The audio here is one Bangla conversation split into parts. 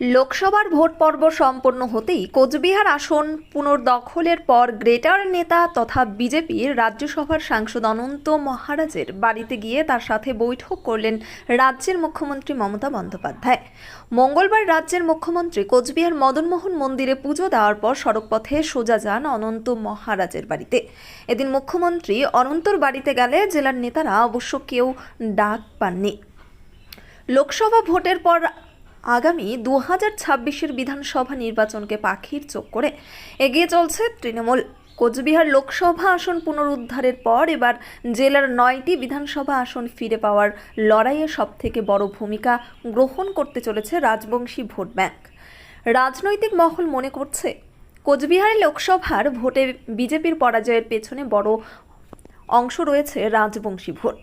লোকসভার ভোট পর্ব সম্পন্ন হতেই কোচবিহার আসন পুনর্দখলের পর গ্রেটার নেতা তথা বিজেপির রাজ্যসভার সাংসদ অনন্ত মহারাজের বাড়িতে গিয়ে তার সাথে বৈঠক করলেন রাজ্যের মুখ্যমন্ত্রী মমতা বন্দ্যোপাধ্যায়। মঙ্গলবার রাজ্যের মুখ্যমন্ত্রী কোচবিহার মদনমোহন মন্দিরে পুজো দেওয়ার পর সড়কপথে সোজা যান অনন্ত মহারাজের বাড়িতে। এদিন মুখ্যমন্ত্রী অনন্তর বাড়িতে গেলে জেলার নেতারা অবশ্য কেউ ডাক পাননি। লোকসভা ভোটের পর আগামী দু হাজার ছাব্বিশের বিধানসভা নির্বাচনকে পাখির চোখ করে এগিয়ে চলছে তৃণমূল। কোচবিহার লোকসভা আসন পুনরুদ্ধারের পর এবার জেলার নয়টি বিধানসভা আসন ফিরে পাওয়ার লড়াইয়ে সবথেকে বড় ভূমিকা গ্রহণ করতে চলেছে রাজবংশী ভোট ব্যাংক। রাজনৈতিক মহল মনে করছে, কোচবিহার লোকসভার ভোটে বিজেপির পরাজয়ের পেছনে বড় অংশ রয়েছে রাজবংশী ভোট।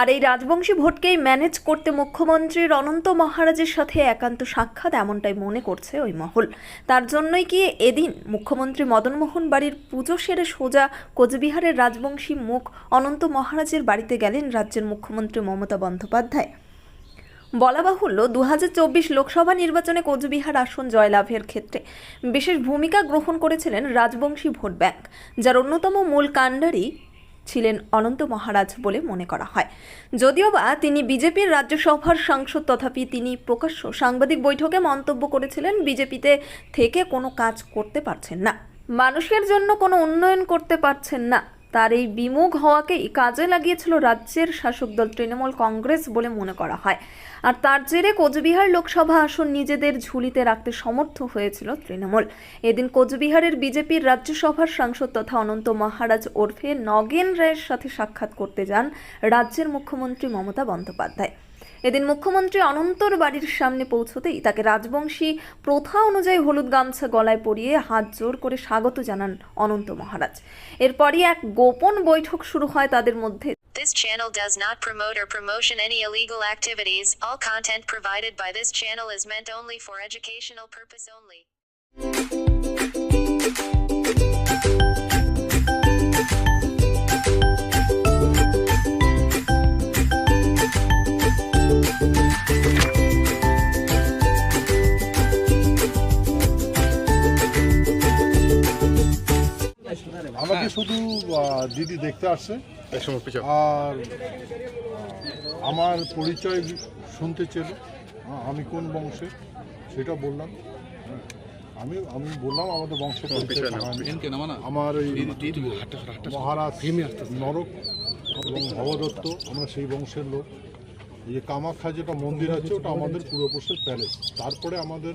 আর এই রাজবংশী ভোটকেই ম্যানেজ করতে মুখ্যমন্ত্রীর অনন্ত মহারাজের সাথে একান্ত সাক্ষাৎ এমনটাই মনে করছে ওই মহল। তার জন্যই কি এদিন মুখ্যমন্ত্রী মদনমোহন বাড়ির পুজো সেরে সোজা কোচবিহারের রাজবংশী মুখ অনন্ত মহারাজের বাড়িতে গেলেন রাজ্যের মুখ্যমন্ত্রী মমতা বন্দ্যোপাধ্যায়। বলা বাহুল্য দু হাজার চব্বিশ লোকসভা নির্বাচনে কোচবিহার আসন জয়লাভের ক্ষেত্রে বিশেষ ভূমিকা গ্রহণ করেছিলেন রাজবংশী ভোট ব্যাংক, যার অন্যতম মূল কাণ্ডারি ছিলেন অনন্ত মহারাজ বলে মনে করা হয়। যদিও বা তিনি বিজেপির রাজ্যসভার সাংসদ তথাপি তিনি প্রকাশ্য সাংবাদিক বৈঠকে মন্তব্য করেছিলেন, বিজেপিতে থেকে কোনো কাজ করতে পারছেন না। মানুষের জন্য কোনো উন্নয়ন করতে পারছেন না। তার এই বিমুখ হওয়াকে কাজে লাগিয়েছিল রাজ্যের শাসক দল তৃণমূল কংগ্রেস বলে মনে করা হয়। আর তার জেরে কোচবিহার লোকসভা আসন নিজেদের ঝুলিতে রাখতে সমর্থ হয়েছিল তৃণমূল। এদিন কোচবিহারের বিজেপির রাজ্যসভার সাংসদ তথা অনন্ত মহারাজ ওরফে নগেন রায়ের সাথে সাক্ষাৎ করতে যান রাজ্যের মুখ্যমন্ত্রী মমতা বন্দ্যোপাধ্যায়। এদিন মুখ্যমন্ত্রী অনন্তর বাড়ির সামনে পৌঁছতেই তাকে রাজবংশী প্রথা অনুযায়ী হলুদ গামছা গলায় পরিয়ে হাত জোর করে স্বাগত জানান অনন্ত মহারাজ এরপরই এক গোপন বৈঠক শুরু হয় তাদের মধ্যে This channel does not promote or promotion any illegal activities. All content provided by this channel is meant only for educational purpose only. শুধু দিদি দেখতে আসছে আর আমার পরিচয় শুনতে চেল আমি কোন বংশে সেটা বললাম। হ্যাঁ, আমি আমি বললাম আমাদের বংশ। আমার ওই মহারাজ নরক এবং ভবদত্ত আমরা সেই বংশের লোক। এই যে কামাখ্যা যেটা মন্দির আছে ওটা আমাদের পূর্বপুরুষের প্যালেস তারপরে আমাদের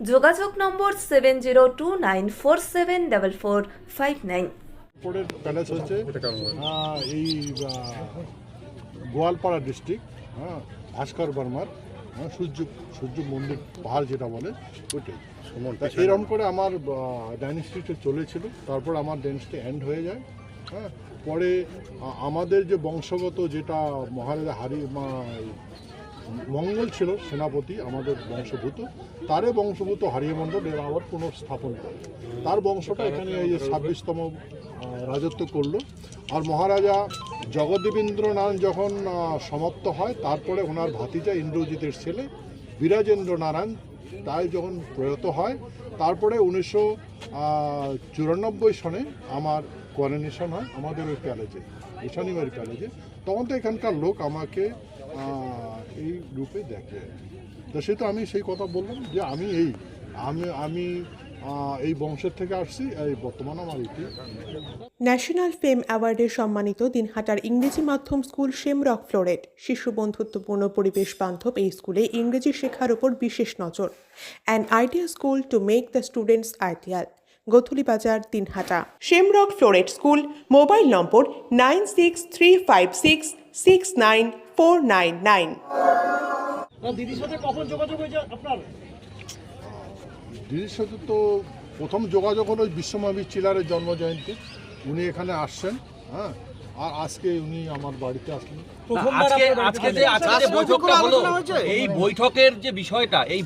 যোগাযোগ নম্বর seven zero two nine four seven double four five nine. Palace হচ্ছে হয়। এই গোয়ালপাড়া ডিস্ট্রিক্ট হ্যাঁ ভাস্কর বর্মার হ্যাঁ, সূর্য সূর্য মন্দির পাহাড় যেটা বলে ওইটাই। এরকম করে আমার ডাইনেস্টিটা চলেছিল তারপর আমার ডাইনেস্টি এন্ড হয়ে যায় হ্যাঁ পরে আমাদের যে বংশগত যেটা মহারাজা হারি মা- মঙ্গল ছিল সেনাপতি, আমাদের বংশভূত। তারে বংশভূত হারিয়ে মণ্ডল এরা আবার পুনঃস্থাপন করে। তার বংশটা এখানে এই যে ছাব্বিশতম রাজত্ব করল। আর মহারাজা জগদেবেন্দ্র নারায়ণ যখন সমাপ্ত হয়, তারপরে ওনার ভাতিজা ইন্দ্রজিতের ছেলে বীরাজেন্দ্র নারায়ণ তাই যখন প্রয়াত হয়, তারপরে উনিশশো চুরানব্বই সনে আমার কোয়ারেনেশন হয় আমাদের ওই প্যালেজে এই শনিবার প্যালেজে তখন তো এখানকার লোক আমাকে এই রূপে দেখে। তো সে তো আমি সেই কথা বললাম যে আমি এই, আমি আমি এই বংশের থেকে আসছি, এই বর্তমানে আমার এটি। ন্যাশনাল ফেম অ্যাওয়ার্ডে সম্মানিত দিনহাটার ইংরেজি মাধ্যম স্কুল শেমরক ফ্লোরেট শিশু বন্ধুত্বপূর্ণ পরিবেশ বান্ধব এই স্কুলে ইংরেজি শেখার উপর বিশেষ নজর। An idea school to make the students ideal Godhuli Bazar Dinhata. Shamrock Floret school, mobile number nine six three five six six nine four nine nine দিদির সাথে কখন যোগাযোগ হয়েছে আপনার? দিদির সাথে তো প্রথম যোগাযোগ হলো ওই বিশ্বমহাবীর চিলারের জন্ম জয়ন্তী উনি এখানে আসছেন হ্যাঁ? আর আজকে উনি আমার বাড়িতে আসলেন। প্রথমবার আজকে আজকে যে আসলেন। আজকে যে বৈঠকটা হলো এই বৈঠকের যে বিষয়টা এই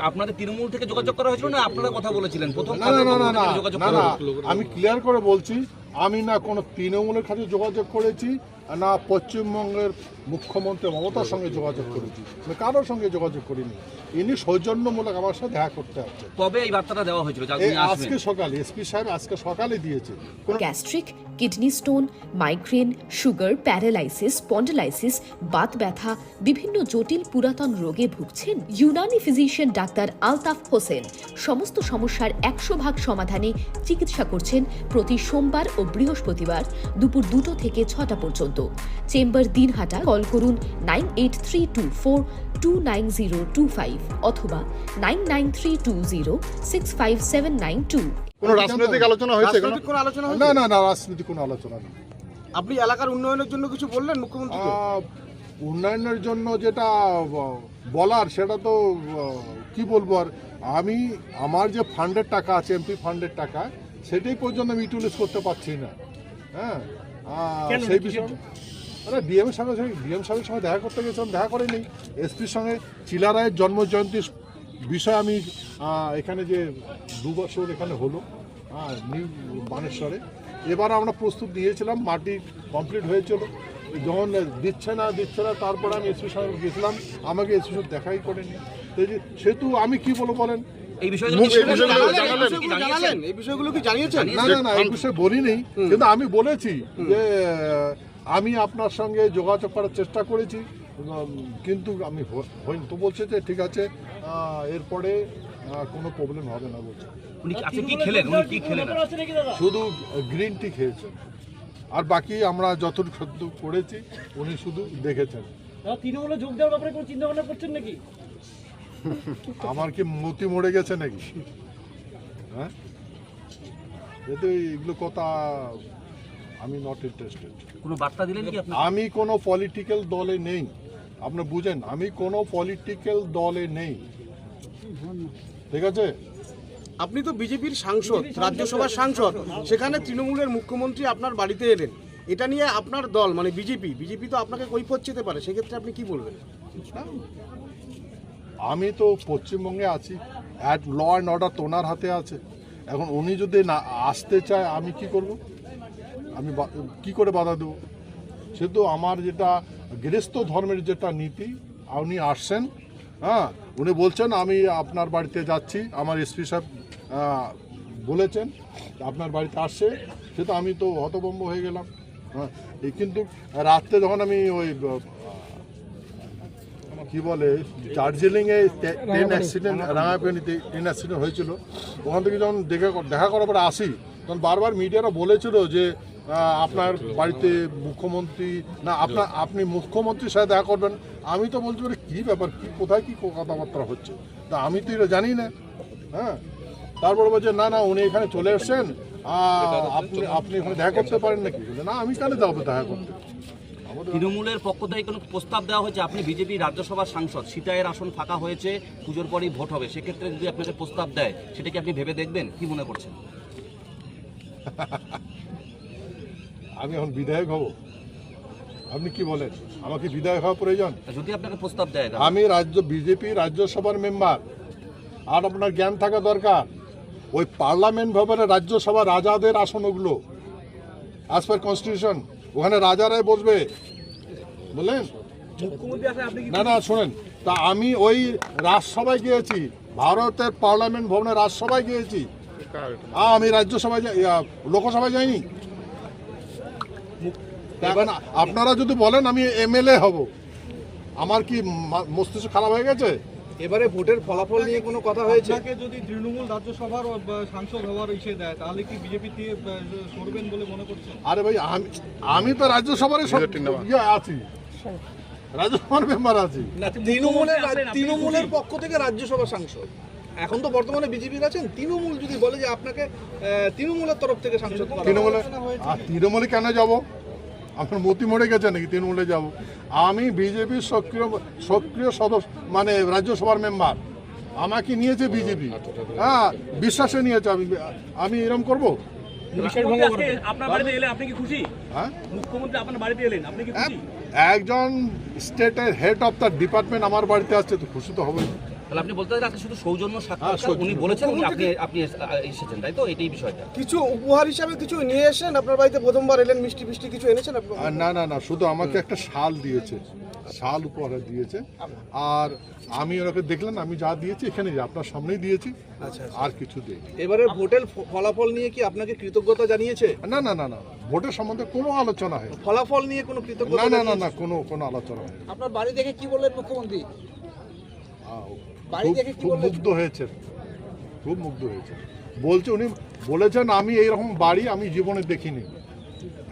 আপনাদের তৃণমূল থেকে যোগাযোগ করা হয়েছিল না আপনারা কথা বলেছিলেন? প্রথম না না না না না যোগাযোগ করা আমি ক্লিয়ার করে বলছি আমি না কোনো তৃণমূলের সাথে যোগাযোগ করেছি না পশ্চিমবঙ্গের মুখ্যমন্ত্রী মমতার সঙ্গে যোগাযোগ করেছি। আমি কারোর সঙ্গে যোগাযোগ করিনি। ইনি সৌজন্যমূলক আমার সাথে দেখা করতে আসছেন। কবে এই বার্তাটা দেওয়া হয়েছিল? যে আপনি আসবেন। আজকে সকালে এসপি সাহেব আজকে সকালে দিয়েছে কোনো gastric kidney stone migraine sugar paralysis spondylosis Baat ব্যথা বিভিন্ন জটিল পুরাতন রোগে ভুগছেন ইউনানি ফিজিশিয়ান ডাক্তার আলতাফ হোসেন। সমস্ত সমস্যার একশো ভাগ সমাধানে চিকিৎসা করছেন প্রতি সোমবার ও বৃহস্পতিবার দুপুর দুটো থেকে ছটা পর্যন্ত। চেম্বার দিনহাটা কল করুন nine eight three two four two nine zero two five অথবা nine nine three two zero six five seven nine two. কোনো রাজনৈতিক আলোচনা হয়েছে রাজনৈতিক কোনো আলোচনা হয়েছে? না না না রাজনৈতিক কোনো আলোচনা নেই আপনি এলাকার উন্নয়নের জন্য কিছু বললেন মুখ্যমন্ত্রীকে আহ, উন্নয়নের জন্য যেটা বলার সেটা তো আহ, কি বলব আর আমি আমার যে ফান্ডের টাকা আছে এমপি ফান্ডের টাকা সেটাই পর্যন্ত আমি ইউটিলাইজ করতে পারছি না। হ্যাঁ? সেই বিষয়ে জন্য? আরে ডিএম এর সঙ্গে ডিএম সাহেবের সঙ্গে দেখা করতে গেছিলাম দেখা করেনি। এসপির সঙ্গে চিলা রায়ের জন্ম জয়ন্তীর বিষয়ে আমি এখানে যে দু বছর এখানে হলো হ্যাঁ নিউ বানেশ্বরে। এবার আমরা প্রস্তুত নিয়েছিলাম মাটি কমপ্লিট হয়েছিল। যখন দিচ্ছে না দিচ্ছে না তারপরে আমি এসপি সাহেব গেছিলাম আমাকে এসপি সাহেব দেখাই করেনি। সেহেতু আমি কি বলব বলেন? এই বিষয়গুলো কি এই বিষয়গুলো জানালেন? এই কি বিষয়গুলো জানিয়েছেন? জানালেন এই বিষয়গুলো কি জানিয়েছেন? না না না এই বিষয়ে বলিনি। কিন্তু আমি বলেছি যে আমি আপনার সঙ্গে যোগাযোগ করার চেষ্টা করেছি। কিন্তু আমি হইনি তো বলছে যে ঠিক আছে এরপরে কোনো প্রবলেম হবে না বলছে। উনি কি- কি খেলেন? উনি কি খেলেন? ব্যাপার আছে নাকি দাদা শুধু গ্রিন টি খেয়েছে আর বাকি আমরা যতটুকু করেছি উনি শুধু দেখেছেন। তৃণমূলে যোগ দেওয়ার ব্যাপারে কোনো চিন্তা ভাবনা করছেন নাকি? আমার কি মতি মরে গেছে নাকি? হ্যাঁ? এতে এগুলো কথা আমি নট ইন্টারেস্টেড কোনো বার্তা দিলেন কি আপনি? আমি কোনো পলিটিক্যাল দলে নেই। আপনি বুঝেন আমি কোনো পলিটিক্যাল দলে নেই। ঠিক আছে? আপনি তো বিজেপির সাংসদ রাজ্যসভার সাংসদ সেখানে তৃণমূলের মুখ্যমন্ত্রী আপনার বাড়িতে এলেন। এটা নিয়ে আপনার দল মানে বিজেপি বিজেপি তো আপনাকে কৈফত চেতে পারে সেক্ষেত্রে আপনি কি বলবেন? আমি তো পশ্চিমবঙ্গে আছি। অ্যাট ল অ্যান্ড অর্ডার তোনার হাতে আছে। এখন উনি যদি না আসতে চায়, আমি কি করব? আমি কি করে বাধা দেবো? সেহেতু আমার যেটা গৃহস্থ ধর্মের যেটা নীতি, উনি আসছেন হ্যাঁ? উনি বলছেন, আমি আপনার বাড়িতে যাচ্ছি। আমার এসপি সাহেব বলেছেন, আপনার বাড়িতে আসছে। সে তো আমি তো হতভম্ব হয়ে গেলাম। হ্যাঁ কিন্তু রাত্রে যখন আমি ওই কি বলে দার্জিলিং এ ট্রেন অ্যাক্সিডেন্ট রাঙাপানিতে ট্রেন অ্যাক্সিডেন্ট হয়েছিল। ওখান থেকে যখন দেখে দেখা করার পরে আসি তখন বারবার মিডিয়ারা বলেছিল যে আপনার বাড়িতে মুখ্যমন্ত্রী না আপনার আপনি মুখ্যমন্ত্রীর সাথে দেখা করবেন। আমি তো বলছি বলে কী ব্যাপার? কী কোথায় কী কথাবার্তা হচ্ছে? তা আমি তো এটা জানি না। হ্যাঁ? তারপর বলছে না না উনি এখানে চলে এসছেন। আপনি আপনি এখানে দেখা করতে পারেন নাকি? না আমি কেন যাব দেখা করতে। তৃণমূলের পক্ষ থেকে কোনো প্রস্তাব দেওয়া হয়েছে? আপনি বিজেপি রাজ্যসভার সাংসদ সীতায়ের আসন ফাঁকা হয়েছে পুজোর পরেই ভোট হবে। সেক্ষেত্রে যদি আপনাকে প্রস্তাব দেয় সেটা কি আপনি ভেবে দেখবেন? কি মনে করছেন? আমি এখন বিধায়ক হব। আপনি কি বলেন? আমাকে বিধায়ক হওয়া প্রয়োজন? যদি আপনাকে প্রস্তাব দেয় আমি রাজ্য বিজেপি রাজ্যসভার মেম্বার। আর আপনার জ্ঞান থাকা দরকার। ওই পার্লামেন্ট ভবনে রাজ্যসভা রাজাদের আসন ওগুলো অ্যাজ পার কনস্টিটিউশন ওখানে রাজারাই বসবে। বললেন? না না শোনেন তা আমি ওই রাজসভায় গিয়েছি ভারতের পার্লামেন্ট ভবনে রাজসভায় গিয়েছি। আমি রাজ্যসভায় যাই- লোকসভায় যাইনি। এখন আপনারা যদি বলেন আমি এমএলএ হব। আমার কি মস্তিষ্ক খারাপ হয়ে গেছে? এবারে ভোটের ফলাফল নিয়ে কোনো কথা হয়েছে? আপনাকে যদি তৃণমূল রাজ্যসভার সাংসদ হওয়ার ইসে দেয় তাহলে কি বিজেপি থেকে সরবেন বলে মনে করছেন? আরে ভাই আমি আমি তো রাজ্যসভার সব ইয়ে আছি। রাজ্যসভার মেম্বার আছি। তৃণমূলের তৃণমূলের পক্ষ থেকে রাজ্যসভা সাংসদ। এখন তো বর্তমানে বিজেপির আছেন তৃণমূল যদি বলে যে আপনাকে তৃণমূলের তরফ থেকে সাংসদ। তৃণমূলে তৃণমূলে কেন যাব? আপনার মতি মরে গেছে নাকি? তৃণমূলে যাব। আমি বিজেপির সক্রিয় সক্রিয় সদস্য মানে রাজ্যসভার মেম্বার। আমাকে নিয়েছে বিজেপি। হ্যাঁ বিশ্বাসে নিয়েছে। আমি আমি এরকম করব? আপনার বাড়িতে এলে আপনি কি খুশি? হ্যাঁ? মুখ্যমন্ত্রী আপনার বাড়িতে এলেন আপনি কি খুশি? একজন স্টেটের হেড অফ দ্য ডিপার্টমেন্ট আমার বাড়িতে আসছে তো খুশি তো হবেই। তাহলে আপনি বলতে আজকে শুধু সৌজন্য হ্যাঁ, সাক্ষাৎ উনি বলেছেন আপনি আপনি এস- এসেছেন তাই তো? এটাই বিষয়টা। কিছু উপহার হিসাবে কিছু নিয়ে এসেন আপনার বাড়িতে প্রথমবার এলেন মিষ্টি মিষ্টি কিছু এনেছেন আপনি? না না না শুধু আমাকে একটা শাল দিয়েছে। শাল উপহার দিয়েছে। আর আমি ওনাকে দেখলেন আমি যা দিয়েছি এখানে আপনার সামনেই দিয়েছি। আচ্ছা আর কিছু দিই এবারে ভোটের ফলাফল নিয়ে কি আপনাকে কৃতজ্ঞতা জানিয়েছে? না না না না ভোটের সম্বন্ধে কোনো আলোচনা হয় ফলাফল নিয়ে কোনো না কৃতজ্ঞতা না না জানিয়েছে? না কোনো কোনো আলোচনা হয় আপনার বাড়ি দেখে কি বললেন মুখ্যমন্ত্রী? খুব? মুগ্ধ হয়েছে। খুব মুগ্ধ হয়েছে। বলছে উনি বলেছেন আমি এইরকম বাড়ি আমি জীবনে দেখিনি।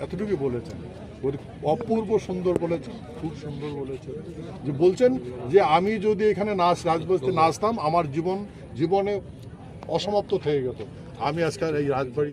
এতটুকু বলেছেন। বলি, অপূর্ব সুন্দর বলেছেন খুব সুন্দর বলেছেন। যে বলছেন যে আমি যদি এখানে নাচ রাজবাড়িতে নাচতাম আমার জীবন জীবনে অসমাপ্ত থেকে গেত আমি আজকাল এই রাজবাড়ি